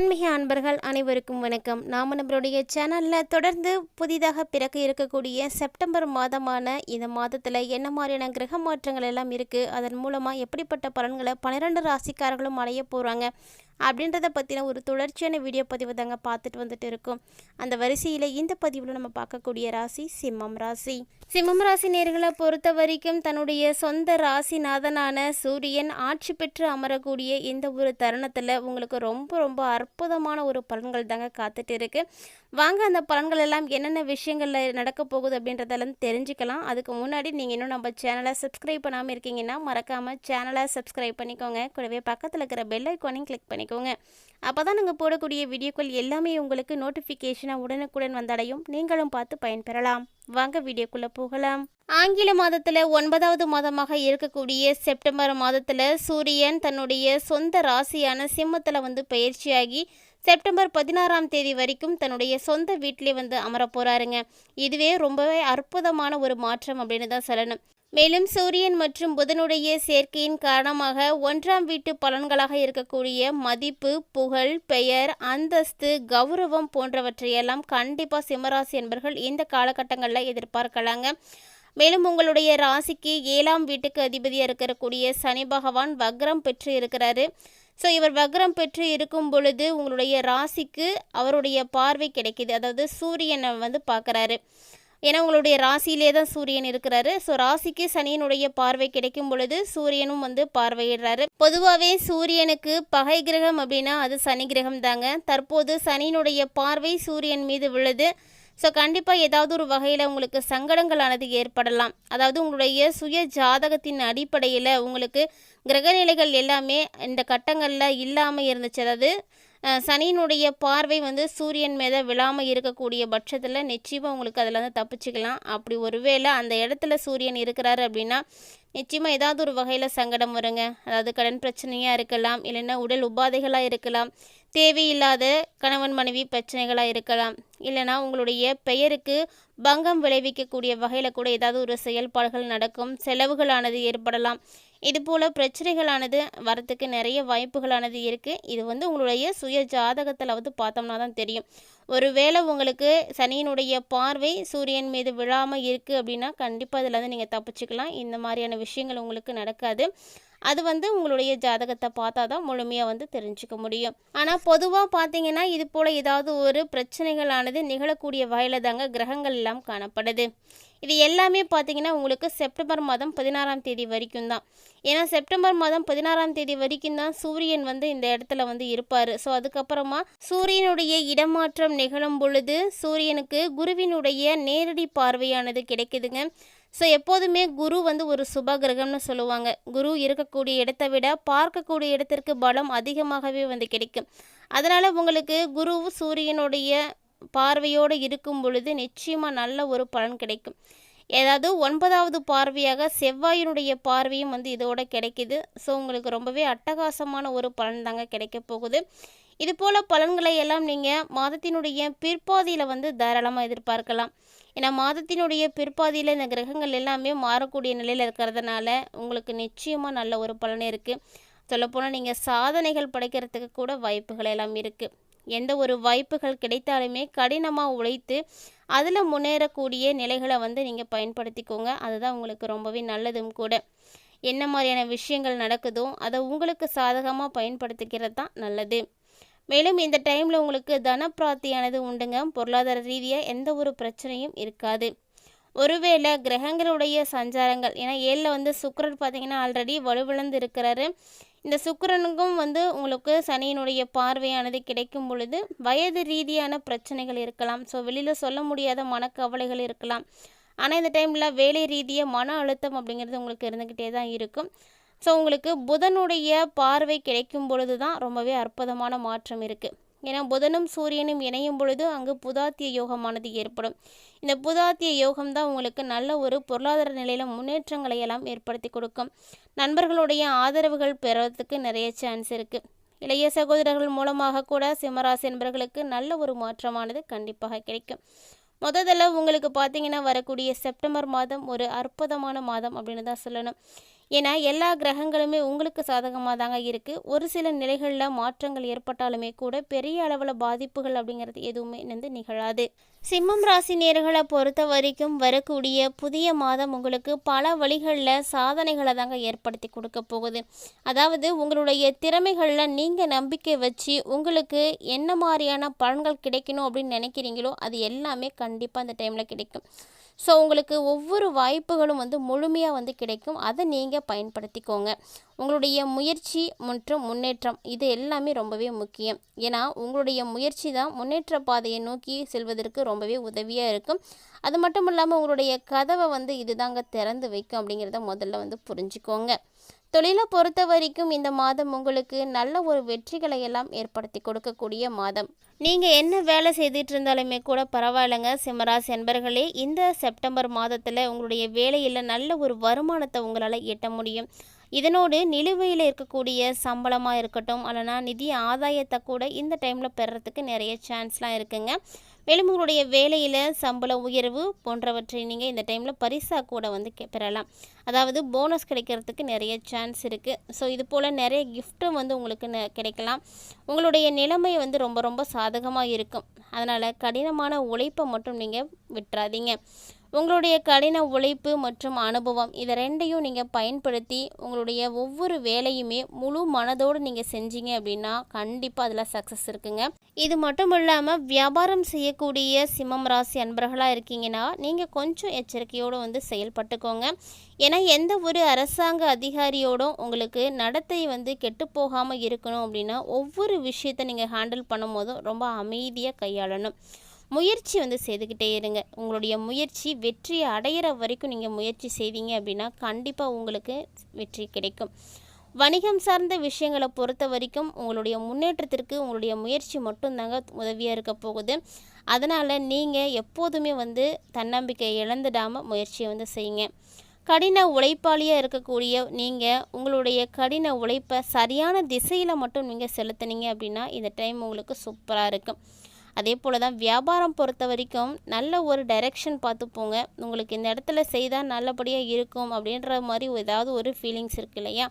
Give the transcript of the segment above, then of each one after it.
ஆன்மீக அன்பர்கள் அனைவருக்கும் வணக்கம். நாம் நம்மளுடைய சேனலில் தொடர்ந்து புதிதாக பிறக்க இருக்கக்கூடிய செப்டம்பர் மாதமான இந்த மாதத்தில் என்ன மாதிரியான கிரக மாற்றங்கள் எல்லாம் இருக்குது அதன் மூலமாக எப்படிப்பட்ட பலன்களை பன்னிரெண்டு ராசிக்காரர்களும் அடைய போகிறாங்க அப்படின்றத பற்றின ஒரு தொடர்ச்சியான வீடியோ பதிவு தாங்க பார்த்துட்டு வந்துட்டு இருக்கோம். அந்த வரிசையில் இந்த பதிவில் நம்ம பார்க்கக்கூடிய ராசி சிம்மம் ராசி. சிம்மம் ராசி நேர்களை பொறுத்த வரைக்கும் தன்னுடைய சொந்த ராசிநாதனான சூரியன் ஆட்சி பெற்று அமரக்கூடிய இந்த ஒரு தருணத்தில் உங்களுக்கு ரொம்ப ரொம்ப அற்புதமான ஒரு பலன்கள் தாங்க காத்துட்டு இருக்கு. வாங்க அந்த பலன்கள் எல்லாம் என்னென்ன விஷயங்களில் நடக்க போகுது அப்படின்றதெல்லாம் தெரிஞ்சுக்கலாம். அதுக்கு முன்னாடி நீங்கள் இன்னும் நம்ம சேனலை சப்ஸ்கிரைப் பண்ணாமல் இருக்கீங்கன்னா மறக்காமல் சேனலை சப்ஸ்கிரைப் பண்ணிக்கோங்க. கூடவே பக்கத்தில் இருக்கிற பெல் ஐக்கானையும் கிளிக் பண்ணிக்கோங்க. அப்போ தான் நாங்கள் போடக்கூடிய வீடியோக்கள் எல்லாமே உங்களுக்கு நோட்டிஃபிகேஷனாக உடனுக்குடன் வந்தடையும். நீங்களும் பார்த்து பயன்பெறலாம். வாங்க வீடியோக்குள்ளே போகலாம். ஆங்கில மாதத்தில் ஒன்பதாவது மாதமாக இருக்கக்கூடிய செப்டம்பர் மாதத்தில் சூரியன் தன்னுடைய சொந்த ராசியான சிம்மத்தில் வந்து பயிற்சியாகி செப்டம்பர் பதினாறாம் தேதி வரைக்கும் தன்னுடைய சொந்த வீட்டிலே வந்து அமர போகிறாருங்க இதுவே ரொம்பவே அற்புதமான ஒரு மாற்றம் அப்படின்னு தான் சொல்லணும். மேலும் சூரியன் மற்றும் புதனுடைய சேர்க்கையின் காரணமாக ஒன்றாம் வீட்டு பலன்களாக இருக்கக்கூடிய மதிப்பு புகழ் பெயர் அந்தஸ்து கௌரவம் போன்றவற்றையெல்லாம் கண்டிப்பாக சிம்மராசி என்பர்கள் இந்த காலகட்டங்களில் எதிர்பார்க்கலாங்க. மேலும் உங்களுடைய ராசிக்கு ஏழாம் வீட்டுக்கு அதிபதியாக இருக்கக்கூடிய சனி பகவான் வக்ரம் பெற்று இருக்கிறாரு. ஸோ இவர் வக்ரம் பெற்று இருக்கும் பொழுது உங்களுடைய ராசிக்கு அவருடைய பார்வை கிடைக்கிது. அதாவது சூரியனை வந்து பார்க்குறாரு. ஏன்னா உங்களுடைய ராசியிலே தான் சூரியன் இருக்கிறாரு. ஸோ ராசிக்கு சனியினுடைய பார்வை கிடைக்கும் பொழுது சூரியனும் வந்து பார்வையிடுறாரு. பொதுவாகவே சூரியனுக்கு பகை கிரகம் அப்படின்னா அது சனி கிரகம் தாங்க. தற்போது சனியினுடைய பார்வை சூரியன் மீது விழுது. ஸோ கண்டிப்பாக ஏதாவது ஒரு வகையில் உங்களுக்கு சங்கடங்களானது ஏற்படலாம். அதாவது உங்களுடைய சுய ஜாதகத்தின் அடிப்படையில் உங்களுக்கு கிரகநிலைகள் எல்லாமே இந்த கட்டங்களில் இல்லாமல் இருந்துச்சு. அதாவது சனியினுடைய பார்வை வந்து சூரியன் மீத விழாமல் இருக்கக்கூடிய பட்சத்தில் நிச்சயமாக உங்களுக்கு அதில் வந்து தப்பிச்சுக்கலாம். அப்படி ஒருவேளை அந்த இடத்துல சூரியன் இருக்கிறாரு அப்படின்னா நிச்சயமாக ஏதாவது ஒரு வகையில் சங்கடம் வருங்க. அதாவது கடன் பிரச்சனையாக இருக்கலாம் இல்லைன்னா உடல் உபாதைகளாக இருக்கலாம். தேவையில்லாத கணவன் மனைவி பிரச்சனைகளாக இருக்கலாம். இல்லைனா உங்களுடைய பெயருக்கு பங்கம் விளைவிக்கக்கூடிய வகையில் கூட ஏதாவது ஒரு செயல்பாடுகள் நடக்கும் செலவுகளானது ஏற்படலாம். இது போல் பிரச்சனைகளானது வரத்துக்கு நிறைய வாய்ப்புகளானது இருக்குது இது வந்து உங்களுடைய சுய ஜாதகத்தில் வந்து பார்த்தோம்னா தான் தெரியும். ஒருவேளை உங்களுக்கு சனியினுடைய பார்வை சூரியன் மீது விழாமல் இருக்குது அப்படின்னா கண்டிப்பாக அதில் வந்து நீங்கள் தப்பிச்சுக்கலாம். இந்த மாதிரியான விஷயங்கள் உங்களுக்கு நடக்காது. அது வந்து உங்களுடைய ஜாதகத்தை பார்த்தா தான் முழுமையாக வந்து தெரிஞ்சுக்க முடியும். ஆனால் பொதுவாக பார்த்தீங்கன்னா இது போல் ஏதாவது ஒரு பிரச்சனைகளானது நிகழக்கூடிய வகையில் தாங்க கிரகங்கள் எல்லாம் காணப்படுது. இது எல்லாமே பார்த்தீங்கன்னா உங்களுக்கு செப்டம்பர் மாதம் பதினாறாம் தேதி வரைக்கும் தான். ஏன்னா செப்டம்பர் மாதம் பதினாறாம் தேதி வரைக்கும் தான் சூரியன் வந்து இந்த இடத்துல வந்து இருப்பார். ஸோ அதுக்கப்புறமா சூரியனுடைய இடமாற்றம் நிகழும் பொழுது சூரியனுக்கு குருவினுடைய நேரடி பார்வையானது கிடைக்குதுங்க. ஸோ எப்போதுமே குரு வந்து ஒரு சுப கிரகம்னு சொல்லுவாங்க. குரு இருக்கக்கூடிய இடத்தை விட பார்க்கக்கூடிய இடத்திற்கு பலம் அதிகமாகவே வந்து கிடைக்கும். அதனால் உங்களுக்கு குரு சூரியனுடைய பார்வையோடு இருக்கும் பொழுது நிச்சயமாக நல்ல ஒரு பலன் கிடைக்கும். ஏதாவது ஒன்பதாவது பார்வையாக செவ்வாயினுடைய பார்வையும் வந்து இதோட கிடைக்கிது. ஸோ உங்களுக்கு ரொம்பவே அட்டகாசமான ஒரு பலன் தாங்க கிடைக்க போகுது. இது போல் பலன்களை எல்லாம் நீங்கள் மாதத்தினுடைய பிற்பாதியில் வந்து தாராளமாக எதிர்பார்க்கலாம். ஏன்னா மாதத்தினுடைய பிற்பாதியில் இந்த கிரகங்கள் எல்லாமே மாறக்கூடிய நிலையில் இருக்கிறதுனால உங்களுக்கு நிச்சயமாக நல்ல ஒரு பலன் இருக்குது சொல்லப்போனால் நீங்கள் சாதனைகள் படைக்கிறதுக்கு கூட வாய்ப்புகள் எல்லாம் இருக்குது எந்த ஒரு வாய்ப்புகள் கிடைத்தாலுமே கடினமாக உழைத்து அதில் முன்னேறக்கூடிய நிலைகளை வந்து நீங்கள் பயன்படுத்திக்கோங்க. அதுதான் உங்களுக்கு ரொம்பவே நல்லதும் கூட. என்ன மாதிரியான விஷயங்கள் நடக்குதோ அதை உங்களுக்கு சாதகமாக பயன்படுத்திக்கிறது தான் நல்லது. மேலும் இந்த டைமில் உங்களுக்கு தனப்பிராப்தியானது உண்டுங்க. பொருளாதார ரீதியாக எந்த ஒரு பிரச்சனையும் இருக்காது. ஒருவேளை கிரகங்களுடைய சஞ்சாரங்கள் ஏன்னா ஏழில் வந்து சுக்கிரன் பார்த்தீங்கன்னா ஆல்ரெடி வலுவிழந்து இருக்கிறாரு. இந்த சுக்கரனுக்கும் வந்து உங்களுக்கு சனியினுடைய பார்வையானது கிடைக்கும் பொழுது வயது ரீதியான பிரச்சனைகள் இருக்கலாம். ஸோ வெளியில் சொல்ல முடியாத மனக்கவலைகள் இருக்கலாம். ஆனால் இந்த டைமில் வேலை ரீதியாக மன அழுத்தம் அப்படிங்கிறது உங்களுக்கு இருந்துக்கிட்டே தான் இருக்கும். ஸோ உங்களுக்கு புதனுடைய பார்வை கிடைக்கும் பொழுது தான் ரொம்பவே அற்புதமான மாற்றம் இருக்குது ஏன்னா புதனும் சூரியனும் இணையும் பொழுது அங்கு புதாத்திய யோகமானது ஏற்படும். இந்த புதாத்திய யோகம் தான் உங்களுக்கு நல்ல ஒரு பொருளாதார நிலையில் முன்னேற்றங்களை எல்லாம் ஏற்படுத்தி கொடுக்கும். நண்பர்களுடைய ஆதரவுகள் பெறுவதற்கு நிறைய சான்ஸ் இருக்குது இளைய சகோதரர்கள் மூலமாக கூட சிம்மராசி என்பவர்களுக்கு நல்ல ஒரு மாற்றமானது கண்டிப்பாக கிடைக்கும். முதல்ல உங்களுக்கு பார்த்தீங்கன்னா வரக்கூடிய செப்டம்பர் மாதம் ஒரு அற்புதமான மாதம் அப்படின்னு தான் சொல்லணும். ஏன்னா எல்லா கிரகங்களுமே உங்களுக்கு சாதகமாக தாங்க இருக்குது ஒரு சில நிலைகளில் மாற்றங்கள் ஏற்பட்டாலுமே கூட பெரிய அளவில் பாதிப்புகள் அப்படிங்கிறது எதுவுமே வந்து நிகழாது. சிம்மம் ராசி நேர்களை பொறுத்த வரைக்கும் வரக்கூடிய புதிய மாதம் உங்களுக்கு பல வழிகளில் சாதனைகளை தாங்க ஏற்படுத்தி கொடுக்க போகுது. அதாவது உங்களுடைய திறமைகளில் நீங்கள் நம்பிக்கை வச்சு உங்களுக்கு என்ன மாதிரியான பலன்கள் கிடைக்கணும் அப்படின்னு நினைக்கிறீங்களோ அது எல்லாமே கண்டிப்பாக அந்த டைமில் கிடைக்கும். ஸோ உங்களுக்கு ஒவ்வொரு வாய்ப்புகளும் வந்து முழுமையாக வந்து கிடைக்கும். அதை நீங்கள் பயன்படுத்திக்கோங்க. உங்களுடைய முயற்சி மற்றும் முன்னேற்றம் இது எல்லாமே ரொம்பவே முக்கியம். ஏன்னா உங்களுடைய முயற்சி தான் முன்னேற்ற பாதையை நோக்கி செல்வதற்கு ரொம்பவே உதவியாக இருக்கும். அது மட்டும் இல்லாமல் உங்களுடைய கதவை வந்து இதுதாங்க திறந்து வைக்கும் அப்படிங்கிறத முதல்ல வந்து புரிஞ்சுக்கோங்க. தொழிலை பொறுத்த வரைக்கும் இந்த மாதம் உங்களுக்கு நல்ல ஒரு வெற்றிகளை எல்லாம் ஏற்படுத்தி கொடுக்கக்கூடிய மாதம். நீங்கள் என்ன வேலை செய்துட்டு இருந்தாலுமே கூட பரவாயில்லைங்க. சிம்மராசி என்பர்களே இந்த செப்டம்பர் மாதத்தில் உங்களுடைய வேலையில் நல்ல ஒரு வருமானத்தை உங்களால் எட்ட முடியும். இதனோடு நிலுவையில் இருக்கக்கூடிய சம்பளமாக இருக்கட்டும் அல்லனா நிதி ஆதாயத்தை கூட இந்த டைமில் பெறத்துக்கு நிறைய சான்ஸ்லாம் இருக்குங்க. மேலும் உங்களுடைய வேலையில் சம்பள உயர்வு போன்றவற்றை நீங்கள் இந்த டைமில் பரிசாக கூட வந்து பெறலாம். அதாவது போனஸ் கிடைக்கிறதுக்கு நிறைய சான்ஸ் இருக்குது ஸோ இது போல் நிறைய கிஃப்ட்டும் வந்து உங்களுக்கு கிடைக்கலாம். உங்களுடைய நிலைமை வந்து ரொம்ப ரொம்ப சாதகமாக இருக்கும். அதனால் கடினமான உழைப்பை மட்டும் நீங்கள் விட்டுறாதீங்க. உங்களுடைய கடின உழைப்பு மற்றும் அனுபவம் இதை ரெண்டையும் நீங்கள் பயன்படுத்தி உங்களுடைய ஒவ்வொரு வேலையுமே முழு மனதோடு நீங்கள் செஞ்சீங்க அப்படின்னா கண்டிப்பாக அதில் சக்ஸஸ் இருக்குங்க. இது மட்டும் இல்லாமல் வியாபாரம் செய்யக்கூடிய சிம்மம் ராசி அன்பர்களாக இருக்கீங்கன்னா நீங்கள் கொஞ்சம் எச்சரிக்கையோடு வந்து செயல்பட்டுக்கோங்க. ஏன்னா எந்த ஒரு அரசாங்க அதிகாரியோடும் உங்களுக்கு நடத்தை வந்து கெட்டு போகாமல் இருக்கணும் அப்படின்னா ஒவ்வொரு விஷயத்தை நீங்கள் ஹேண்டில் பண்ணும் போதும் ரொம்ப அமைதியாக கையாளணும். முயற்சி வந்து செய்துக்கிட்டே இருங்க. உங்களுடைய முயற்சி வெற்றியை அடையிற வரைக்கும் நீங்கள் முயற்சி செய்வீங்க அப்படின்னா கண்டிப்பாக உங்களுக்கு வெற்றி கிடைக்கும். வணிகம் சார்ந்த விஷயங்களை பொறுத்த வரைக்கும் உங்களுடைய முன்னேற்றத்திற்கு உங்களுடைய முயற்சி மட்டும்தாங்க உதவியாக இருக்க போகுது. அதனால் நீங்கள் எப்போதுமே வந்து தன்னம்பிக்கை இழந்துடாமல் முயற்சியை வந்து செய்யுங்க. கடின உழைப்பாளியாக இருக்கக்கூடிய நீங்கள் உங்களுடைய கடின உழைப்பை சரியான திசையில் மட்டும் நீங்கள் செலுத்துனீங்க அப்படின்னா இந்த டைம் உங்களுக்கு சூப்பராக இருக்கும். அதே போல் தான் வியாபாரம் பொறுத்த வரைக்கும் நல்ல ஒரு டைரெக்ஷன் பார்த்து போங்க. உங்களுக்கு இந்த இடத்துல செய்தால் நல்லபடியாக இருக்கும் அப்படின்ற மாதிரி ஏதாவது ஒரு ஃபீலிங்ஸ் இருக்குது இல்லையா?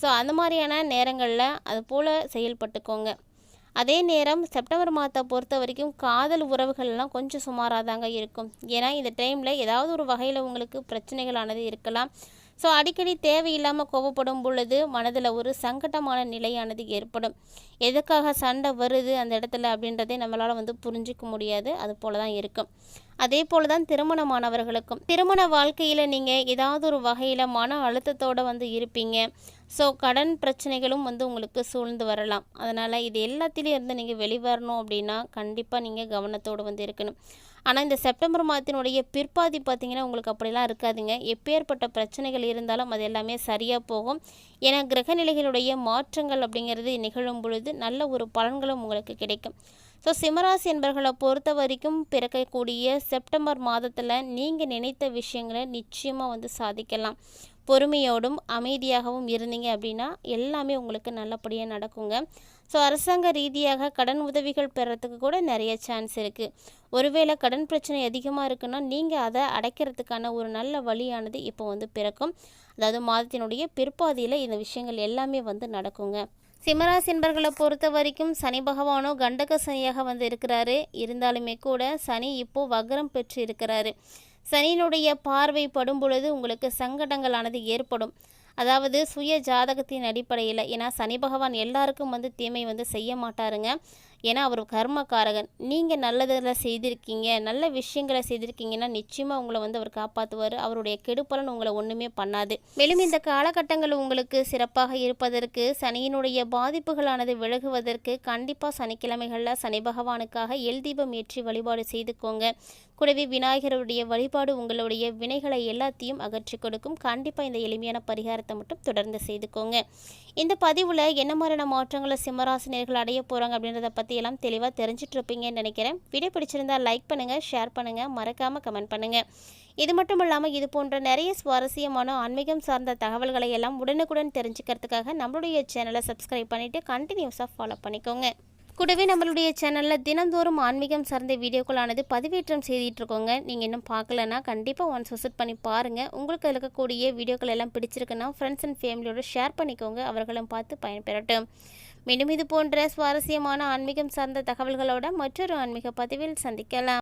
ஸோ அந்த மாதிரியான நேரங்களில் அது போல் செயல்பட்டுக்கோங்க. அதே நேரம் செப்டம்பர் மாதத்தை பொறுத்த வரைக்கும் காதல் உறவுகள்லாம் கொஞ்சம் சுமாராக தாங்க இருக்கும். ஏன்னா இந்த டைமில் ஏதாவது ஒரு வகையில் உங்களுக்கு பிரச்சனைகளானது இருக்கலாம். ஸோ அடிக்கடி தேவையில்லாமல் கோவப்படும் பொழுது மனதில் ஒரு சங்கடமான நிலையானது ஏற்படும். எதுக்காக சண்டை வருது அந்த இடத்துல அப்படின்றதே நம்மளால் வந்து புரிஞ்சிக்க முடியாது. அது போல தான் இருக்கும். அதே போல தான் திருமணமானவர்களுக்கும். திருமண வாழ்க்கையில் நீங்கள் ஏதாவது ஒரு வகையில் மன அழுத்தத்தோடு வந்து இருப்பீங்க. ஸோ கடன் பிரச்சனைகளும் வந்து உங்களுக்கு சூழ்ந்து வரலாம். அதனால் இது எல்லாத்திலையும் இருந்து நீங்கள் வெளிவரணும் அப்படின்னா கண்டிப்பாக நீங்கள் கவனத்தோடு வந்து இருக்கணும். ஆனால் இந்த செப்டம்பர் மாதத்தினுடைய பிற்பாதி பார்த்திங்கன்னா உங்களுக்கு அப்படிலாம் இருக்காதுங்க. எப்பேற்பட்ட பிரச்சனைகள் இருந்தாலும் அது எல்லாமே சரியாக போகும். ஏன்னா கிரகநிலைகளுடைய மாற்றங்கள் அப்படிங்கிறது நிகழும் பொழுது நல்ல ஒரு பலன்களும் உங்களுக்கு கிடைக்கும். ஸோ சிம்மராசி என்பர்களை பொறுத்த வரைக்கும் பிறக்கக்கூடிய செப்டம்பர் மாதத்தில் நீங்கள் நினைத்த விஷயங்களை நிச்சயமாக வந்து சாதிக்கலாம். பொறுமையோடும் அமைதியாகவும் இருந்தீங்க அப்படின்னா எல்லாமே உங்களுக்கு நல்லபடியாக நடக்குங்க. ஸோ அரசாங்க ரீதியாக கடன் உதவிகள் பெறத்துக்கு கூட நிறைய சான்ஸ் இருக்குது ஒருவேளை கடன் பிரச்சனை அதிகமாக இருக்குன்னா நீங்கள் அதை அடைக்கிறதுக்கான ஒரு நல்ல வழியானது இப்போ வந்து பிறக்கும். அதாவது மாதத்தினுடைய பிற்பாதியில் இந்த விஷயங்கள் எல்லாமே வந்து நடக்குங்க. சிம்மராசி என்பர்களை பொறுத்த வரைக்கும் சனி பகவானோ கண்டக சனியாக வந்து இருக்கிறாரு. இருந்தாலுமே கூட சனி இப்போது வக்ரம் பெற்று இருக்கிறாரு. சனியினுடைய பார்வை படும் பொழுது உங்களுக்கு சங்கடங்களானது ஏற்படும். அதாவது சுய ஜாதகத்தின் அடிப்படையில் ஏன்னா சனி பகவான் எல்லாருக்கும் வந்து தீமை வந்து செய்ய மாட்டாருங்க. ஏன்னா அவர் கர்மக்காரகன். நீங்கள் நல்லதில் செய்திருக்கீங்க நல்ல விஷயங்களை செய்திருக்கீங்கன்னா நிச்சயமாக உங்களை வந்து அவர் காப்பாற்றுவார் அவருடைய கெடுப்பலன் உங்களை ஒன்றுமே பண்ணாது. மேலும் இந்த காலகட்டங்கள் உங்களுக்கு சிறப்பாக இருப்பதற்கு சனியினுடைய பாதிப்புகளானது விலகுவதற்கு கண்டிப்பாக சனிக்கிழமைகளில் சனி பகவானுக்காக எல் தீபம் ஏற்றி வழிபாடு செய்துக்கோங்க. கூடவே விநாயகருடைய வழிபாடு உங்களுடைய வினைகளை எல்லாத்தையும் அகற்றி கொடுக்கும். கண்டிப்பாக இந்த எளிமையான பரிகாரத்தை மட்டும் தொடர்ந்து செய்துக்கோங்க. இந்த பதிவில் என்ன மாதிரியான மாற்றங்களை சிம்மராசினியர்கள் அடைய போகிறாங்க அப்படின்றத பற்றி பற்றியெல்லாம் தெளிவாக தெரிஞ்சிட்ருப்பீங்கன்னு நினைக்கிறேன். வீடியோ பிடிச்சிருந்தா லைக் பண்ணுங்கள் ஷேர் பண்ணுங்கள் மறக்காமல் கமெண்ட் பண்ணுங்கள் இது மட்டும் இல்லாமல் இது போன்ற நிறைய சுவாரஸ்யமான ஆன்மீகம் சார்ந்த தகவல்களை எல்லாம் உடனுக்குடன் தெரிஞ்சுக்கிறதுக்காக நம்மளுடைய சேனலை சப்ஸ்கிரைப் பண்ணிவிட்டு கண்டினியூஸாக ஃபாலோ பண்ணிக்கோங்க. கூடவே நம்மளுடைய சேனலில் தினந்தோறும் ஆன்மீகம் சார்ந்த வீடியோக்களானது பதிவேற்றம் செய்திட்ருக்கோங்க நீங்கள் இன்னும் பார்க்கலன்னா கண்டிப்பாக ஒன்ஸ் விசிட் பண்ணி பாருங்கள் உங்களுக்கு இருக்கக்கூடிய வீடியோக்கள் எல்லாம் பிடிச்சிருக்குன்னா ஃப்ரெண்ட்ஸ் அண்ட் ஃபேமிலியோடு ஷேர் பண்ணிக்கோங்க. அவர்களும் பார்த்து பயன்பெறட்டும். மேலும் இது போன்ற சுவாரஸ்யமான ஆன்மீகம் சார்ந்த தகவல்களோட மற்றொரு ஆன்மீக பதிவில் சந்திக்கலாம்